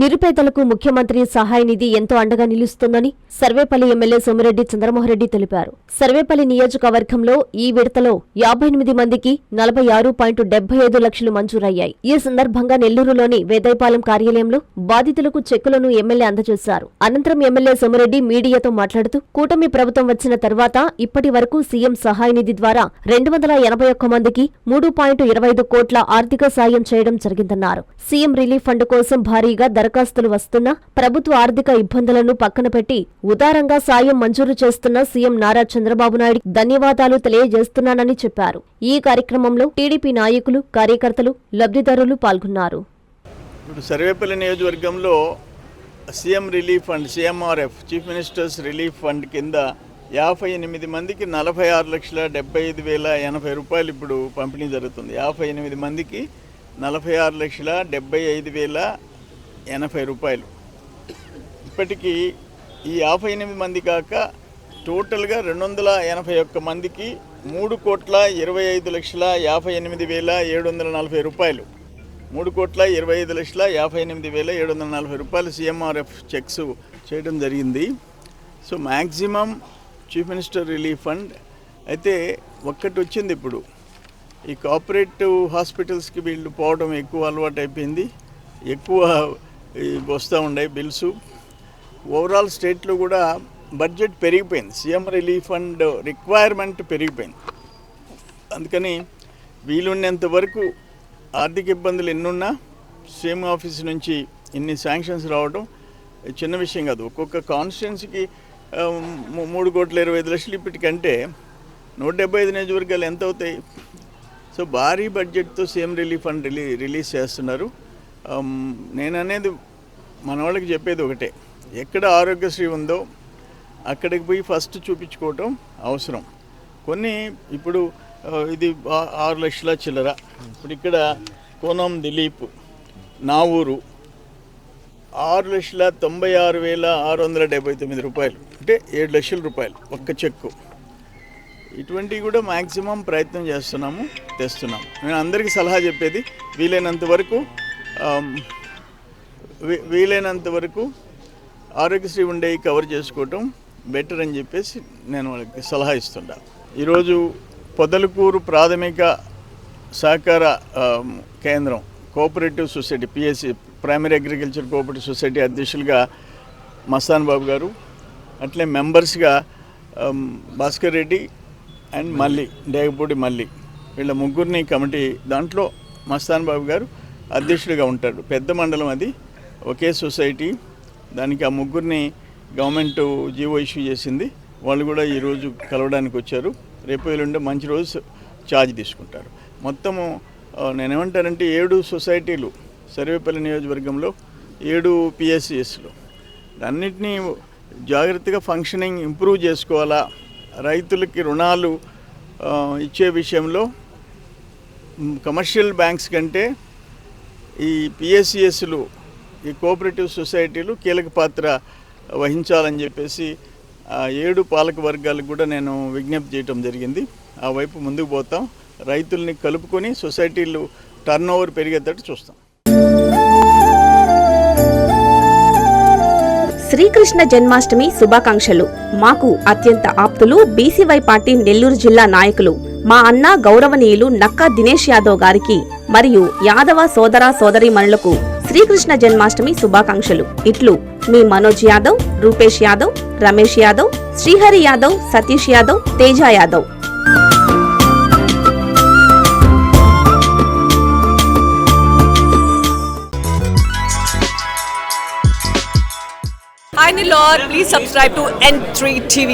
నిరుపేదలకు ముఖ్యమంత్రి సహాయ నిధి ఎంతో అండగా నిలుస్తుందని సర్వేపల్లి ఎమ్మెల్యే సోమిరెడ్డి చంద్రమోహన్రెడ్డి తెలిపారు. సర్వేపల్లి నియోజకవర్గంలో ఈ విడతలో యాభై ఎనిమిది మందికి నలభై ఆరు పాయింట్ డెబ్బై ఐదు లక్షలు మంజూరయ్యాయి. ఈ సందర్భంగా నెల్లూరులోని వేదైపాలెం కార్యాలయంలో బాధితులకు చెక్కులను ఎమ్మెల్యే అందజేశారు. అనంతరం ఎమ్మెల్యే సోమిరెడ్డి మీడియాతో మాట్లాడుతూ కూటమి ప్రభుత్వం వచ్చిన తర్వాత ఇప్పటి వరకు సీఎం సహాయ నిధి ద్వారా రెండు వందల ఎనభై ఒక్క మందికి మూడు పాయింట్ ఇరవై ఐదు కోట్ల ఆర్థిక సాయం చేయడం జరిగిందన్నారు. సీఎం రిలీఫ్ ఫండ్ కోసం భారీగా దరఖాస్తులు వస్తున్నా ప్రభుత్వ ఆర్థిక ఇబ్బందులను పక్కన పెట్టి ఉదారంగా సాయం మంజూరు చేస్తున్న సీఎం నారా చంద్రబాబు నాయుడు ధన్యవాదాలు తెలియజేస్తున్నానని చెప్పారు. ఈ కార్యక్రమంలో టీడీపీ నాయకులు కార్యకర్తలు లబ్ధిదారులు పాల్గొన్నారు. ఇప్పుడు సర్వేపల్లి నియోజకవర్గంలో CM relief fund CMRF chief ministers relief fund కింద యాభై ఎనిమిది మందికి నలభై ఆరు లక్షల డెబ్బై ఐదు వేల ఎనభై రూపాయలు ఇప్పుడు పంపిణీ జరుగుతుంది. యాభై ఎనిమిది మందికి నలభై ఆరు లక్షల డెబ్బై ఐదు వేల ఎనభై రూపాయలు. ఇప్పటికీ ఈ యాభై ఎనిమిది మంది కాక టోటల్గా రెండు వందల ఎనభై ఒక్క మందికి మూడు కోట్ల ఇరవై ఐదు లక్షల యాభై ఎనిమిది వేల ఏడు వందల నలభై రూపాయలు. మూడు కోట్ల ఇరవై ఐదు లక్షల యాభై ఎనిమిది వేల ఏడు వందల నలభై రూపాయలు సీఎంఆర్ఎఫ్ చెక్స్ చేయడం జరిగింది. So maximum chief minister relief fund. అయితే ఒక్కటి వచ్చింది ఇప్పుడు. ఈ కోఆపరేటివ్ హాస్పిటల్స్కి వీళ్ళు పోవడం ఎక్కువ అలవాటు అయిపోయింది ఎక్కువ వస్తూ ఉన్నాయి బిల్స్ ఓవరాల్ స్టేట్లో కూడా బడ్జెట్ పెరిగిపోయింది. సీఎం రిలీఫ్ ఫండ్ రిక్వైర్మెంట్ పెరిగిపోయింది. అందుకని వీలున్నంత వరకు ఆర్థిక ఇబ్బందులు ఎన్నున్నా సీఎం ఆఫీస్ నుంచి ఇన్ని శాంక్షన్స్ రావడం చిన్న విషయం కాదు. ఒక్కొక్క కాన్స్టిట్యున్సీకి మూడు కోట్ల ఇరవై ఐదు లక్షలు ఇప్పటికంటే నూట డెబ్బై ఐదు నియోజకవర్గాలు ఎంత అవుతాయి? సో భారీ బడ్జెట్తో సీఎం రిలీఫ్ ఫండ్ రిలీ రిలీజ్ చేస్తున్నారు. నేను అనేది మన వాళ్ళకి చెప్పేది ఒకటే. ఎక్కడ ఆరోగ్యశ్రీ ఉందో అక్కడికి పోయి ఫస్ట్ చూపించుకోవటం అవసరం. కొన్ని ఇప్పుడు ఇది ఆరు లక్షల చిల్లర. ఇప్పుడు ఇక్కడ కోనం దిలీప్ నా ఊరు ఆరు లక్షల తొంభై ఆరు వేల ఆరు వందల డెబ్బై తొమ్మిది రూపాయలు. అంటే ఏడు లక్షల రూపాయలు ఒక్క చెక్కు. ఇటువంటివి కూడా మ్యాక్సిమం ప్రయత్నం చేస్తున్నాము తెస్తున్నాము. నేను అందరికీ సలహా చెప్పేది వీలైనంత వరకు వీలైనంత వరకు ఆరోగ్యశ్రీ ఉండేవి కవర్ చేసుకోవటం బెటర్ అని చెప్పేసి నేను వాళ్ళకి సలహా ఇస్తుంటా. ఈరోజు పొదలకూరు ప్రాథమిక సహకార కేంద్రం cooperative society PSC primary agriculture cooperative society అధ్యక్షులుగా మస్తాన్ బాబు గారు అట్లే మెంబర్స్గా భాస్కర్ రెడ్డి అండ్ మల్లి. డేగపూడి మల్లి. వీళ్ళ ముగ్గురిని కమిటీ దాంట్లో మస్తాన్ బాబు గారు అధ్యక్షుడిగా ఉంటాడు. పెద్ద మండలం అది. ఒకే సొసైటీ. దానికి ఆ ముగ్గురిని గవర్నమెంట్ జీవో ఇష్యూ చేసింది. వాళ్ళు కూడా ఈరోజు కలవడానికి వచ్చారు. రేపు ఎల్లుండి మంచి రోజు ఛార్జ్ తీసుకుంటారు. మొత్తము నేనేమంటానంటే ఏడు సొసైటీలు సర్వేపల్లి నియోజకవర్గంలో ఏడు పిఎస్సిఎస్లు. అన్నిటినీ జాగ్రత్తగా ఫంక్షనింగ్ ఇంప్రూవ్ చేసుకోవాలా? రైతులకి రుణాలు ఇచ్చే విషయంలో కమర్షియల్ బ్యాంక్స్ కంటే ఈ పిఎస్సిఎస్లు ఈ కోఆపరేటివ్ సొసైటీలు కీలక పాత్ర వహించాలని చెప్పేసి ఏడు పాలక వర్గాలకు కూడా నేను విజ్ఞప్తి చేయటం జరిగింది. ఆ వైపు ముందుకు పోతాం. రైతుల్ని కలుపుకొని సొసైటీలు టర్న్ ఓవర్ పెరిగేటట్టు చూస్తాం. శ్రీకృష్ణ జన్మాష్టమి శుభాకాంక్షలు. మాకు అత్యంత ఆప్తులు బీసీవై పార్టీ నెల్లూరు జిల్లా నాయకులు. మా అన్న గౌరవనీయులు నక్కా దినేష్ యాదవ్ గారికి మరియు యాదవ సోదర సోదరీమణులకు శ్రీకృష్ణ జన్మాష్టమి శుభాకాంక్షలు ఇట్లు మీ Manoj Yadav Rupesh Yadav Ramesh Yadav Srihari Yadav Satish Yadav Teja Yadav Finally, Lord, please subscribe to N3 TV.